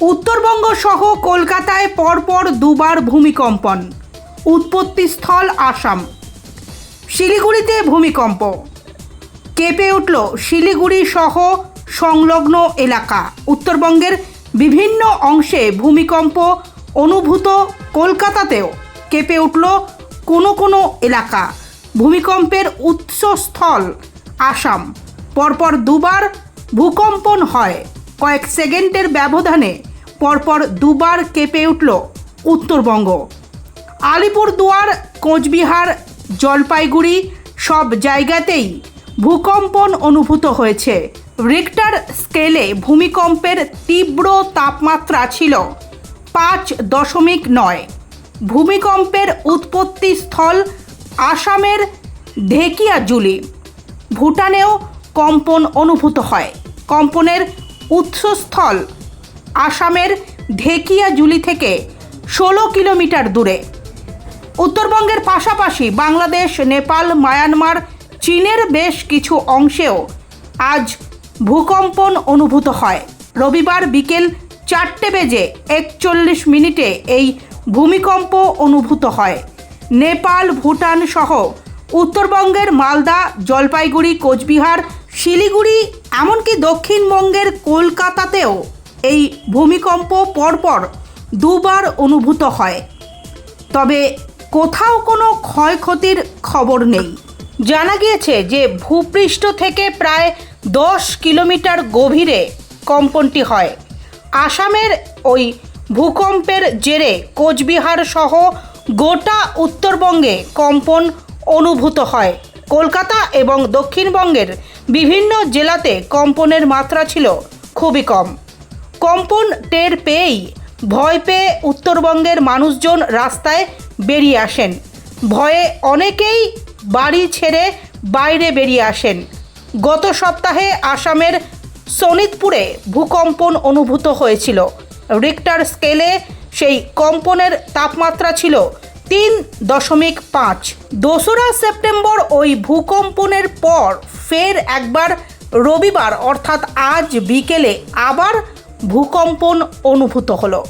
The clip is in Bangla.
উত্তরবঙ্গ সহ কলকাতায় পরপর দুবার ভূমিকম্পন। উৎপত্তিস্থল আসাম। শিলিগুড়িতে ভূমিকম্প। কেঁপে উঠল শিলিগুড়ি সহ সংলগ্ন এলাকা। উত্তরবঙ্গের বিভিন্ন অংশে ভূমিকম্প অনুভূত কলকাতাতেও কেঁপে উঠল কোনো কোনো এলাকা। ভূমিকম্পের উৎসস্থল আসাম। পরপর দুবার ভূকম্পন হয় কয়েক সেকেন্ডের ব্যবধানে পরপর দুবার কেঁপে উঠল উত্তরবঙ্গ। আলিপুরদুয়ার, কোচবিহার, জলপাইগুড়ি সব জায়গাতেই ভূকম্পন অনুভূত হয়েছে। রিক্টার স্কেলে ভূমিকম্পের তীব্র তাপমাত্রা ছিল পাঁচ দশমিক নয়। ভূমিকম্পের উৎপত্তি স্থল আসামের ঢেকিয়াজুলি। ভুটানেও কম্পন অনুভূত হয়। কম্পনের উৎসস্থল, আসামের ঢেকিয়াজুলি থেকে ষোলো কিলোমিটার দূরে। উত্তরবঙ্গের পাশাপাশি বাংলাদেশ, নেপাল, মায়ানমার, চীনের বেশ কিছু অংশেও আজ ভূকম্পন অনুভূত হয়। রবিবার বিকেল চারটে বেজে একচল্লিশ মিনিটে এই ভূমিকম্প অনুভূত হয়। নেপাল, ভুটান সহ উত্তরবঙ্গের মালদা, জলপাইগুড়ি, কোচবিহার, শিলিগুড়ি এমনকি দক্ষিণবঙ্গের কলকাতাতেও এই ভূমিকম্প পরপর দুবার অনুভূত হয়। তবে কোথাও কোনো ক্ষয়ক্ষতির খবর নেই। জানা গিয়েছে যে ভূপৃষ্ঠ থেকে প্রায় দশ কিলোমিটার গভীরে কম্পনটি হয়। আসামের ওই ভূকম্পের জেরে কোচবিহার সহ গোটা উত্তরবঙ্গে কম্পন অনুভূত হয়। কলকাতা এবং দক্ষিণবঙ্গের বিভিন্ন জেলাতে কম্পনের মাত্রা ছিল খুবই কম। কম্পন টের পেয়েই ভয় পেয়ে উত্তরবঙ্গের মানুষজন রাস্তায় বেরিয়ে আসেন। ভয়ে অনেকেই বাড়ি ছেড়ে বাইরে বেরিয়ে আসেন। গত সপ্তাহে আসামের শোনিতপুরে ভূকম্পন অনুভূত হয়েছিল। রিক্টার স্কেলে সেই কম্পনের তাপমাত্রা ছিল তিন দশমিক পাঁচ। দোসরা সেপ্টেম্বর ওই ভূকম্পনের পর ফের একবার রবিবার, অর্থাৎ আজ বিকেলে আবার ভূকম্পন অনুভূত হলো।